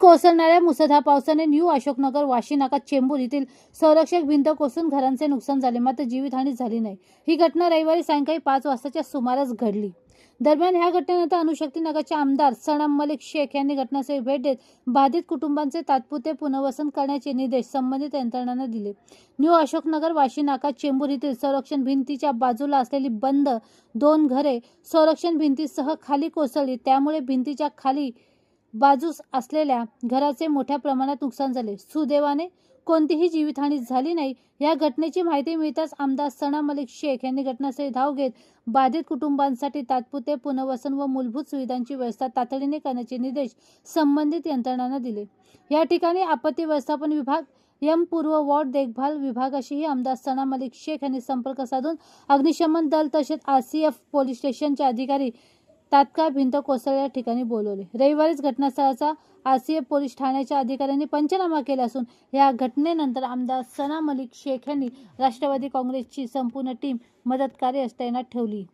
कोसळणाऱ्या मुसळधार पावसाने न्यू अशोकनगर वाशी नाका चेंबूर येथील संरक्षक भिंत कोसळून घरांचे नुकसान झाले. मात्र जीवितहानी झाली नाही. ही घटना रविवारी सायंकाळी पाच वाजताच्या सुमारास घडली. दरम्यान ह्या घटनेनंतर अनुशक्ती नगरचे आमदार सणाम मलिक शेख यांनी घटनास्थळी भेट देत बाधित कुटुंबांचे तात्पुरते पुनर्वसन करण्याचे निर्देश संबंधित यंत्रणांना दिले. न्यू अशोकनगर वाशी नाका चेंबूर येथील संरक्षण भिंतीच्या बाजूला असलेली बंद दोन घरे संरक्षण भिंतीसह खाली कोसळली. त्यामुळे भिंतीच्या खाली बाजूस असलेल्या घराचे मोठ्या प्रमाणात नुकसान झाले. सुदैवाने कोणतीही जीवितहानी झाली नाही. या घटनेची माहिती मिळताच आमदार सणा मलिक शेख यांनी घटनास्थळी धाव घेत बाधित कुटुंबांसाठी तात्पुरते पुनर्वसन व मूलभूत सुविधांची व्यवस्था तातडीने करण्याचे निर्देश संबंधित यंत्रणांना दिले. या ठिकाणी आपत्ती व्यवस्थापन विभाग एम पूर्व वॉर्ड देखभाल विभागाशीही आमदार सणा मलिक शेख यांनी संपर्क साधून अग्निशमन दल तसेच आर सी एफ पोलीस स्टेशनचे अधिकारी तात्काळ भिंत कोसळल्या ठिकाणी बोलवले. रविवारीच घटनास्थळाचा आरसीएफ पोलीस ठाण्याच्या अधिकाऱ्यांनी पंचनामा केला असून या घटनेनंतर आमदार सना मलिक शेख यांनी राष्ट्रवादी काँग्रेसची संपूर्ण टीम मदत कार्य तैनात ठेवली.